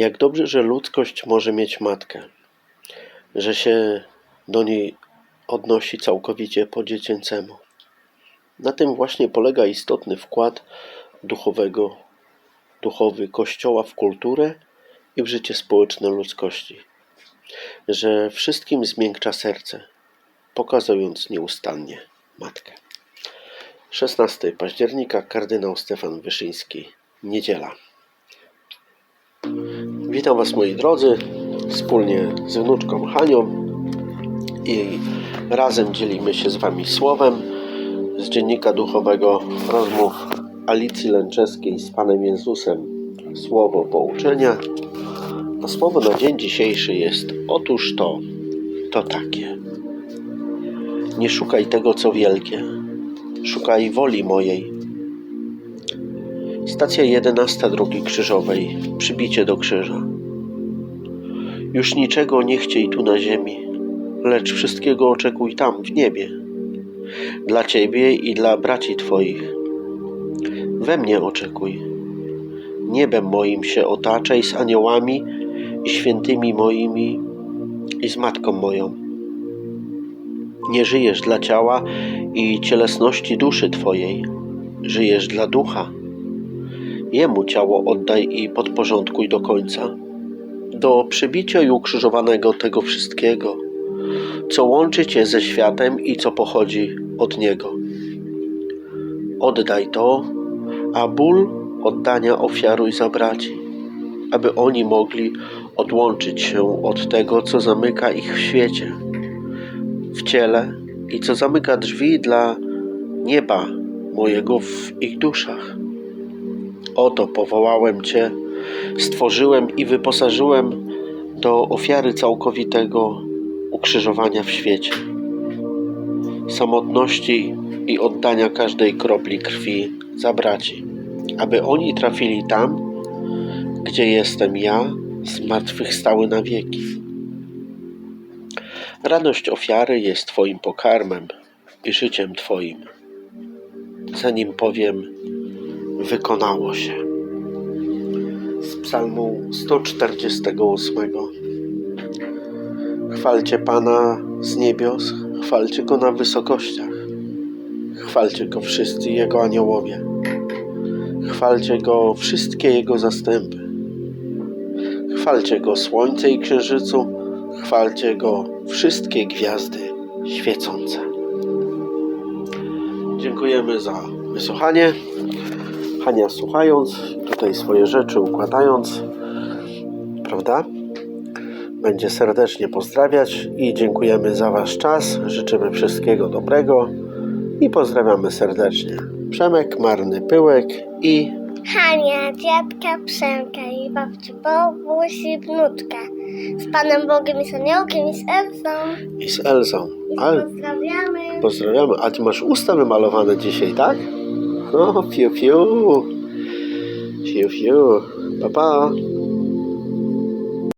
Jak dobrze, że ludzkość może mieć matkę, że się do niej odnosi całkowicie po dziecięcemu. Na tym właśnie polega istotny wkład duchowego, duchowy Kościoła w kulturę i w życie społeczne ludzkości, że wszystkim zmiękcza serce, pokazując nieustannie matkę. 16 października kardynał Stefan Wyszyński, niedziela. Witam Was moi drodzy, wspólnie z wnuczką Hanią i razem dzielimy się z Wami słowem z dziennika duchowego rozmów Alicji Lęczeskiej z Panem Jezusem. Słowo pouczenia. A słowo na dzień dzisiejszy jest otóż to, to takie. Nie szukaj tego, co wielkie. Szukaj woli mojej. Stacja 11 drogi krzyżowej. Przybicie do krzyża. Już niczego nie chciej tu na ziemi, lecz wszystkiego oczekuj tam, w niebie. Dla Ciebie i dla braci Twoich. We mnie oczekuj. Niebem moim się otaczaj z aniołami i świętymi moimi i z Matką moją. Nie żyjesz dla ciała i cielesności duszy Twojej, żyjesz dla ducha. Jemu ciało oddaj i podporządkuj do końca, do przebicia i ukrzyżowanego tego wszystkiego, co łączy Cię ze światem i co pochodzi od Niego. Oddaj to, a ból oddania ofiaruj za braci, aby oni mogli odłączyć się od tego, co zamyka ich w świecie, w ciele i co zamyka drzwi dla nieba mojego w ich duszach. Oto powołałem Cię, stworzyłem i wyposażyłem do ofiary całkowitego ukrzyżowania w świecie, samotności i oddania każdej kropli krwi za braci, aby oni trafili tam, gdzie jestem ja, zmartwychwstały na wieki. Radość ofiary jest Twoim pokarmem i życiem Twoim. Zanim powiem, wykonało się. Z Psalmu 148. Chwalcie Pana z niebios, chwalcie Go na wysokościach, chwalcie Go wszyscy Jego aniołowie, chwalcie Go wszystkie Jego zastępy, chwalcie Go słońce i księżycu, chwalcie Go wszystkie gwiazdy świecące. Dziękujemy za wysłuchanie. Hania słuchając, tutaj swoje rzeczy układając, prawda? Będzie serdecznie pozdrawiać i dziękujemy za Wasz czas. Życzymy wszystkiego dobrego i pozdrawiamy serdecznie. Przemek, Marny Pyłek i Hania, dziadka Przemka i babci Bobuś i wnuczka. Z Panem Bogiem i z Aniołkiem i z Elzą. i z Elzą. I Ale pozdrawiamy. pozdrawiamy. A Ty masz usta wymalowane dzisiaj, tak? Oh, pew pew. Pew pew. Bye bye.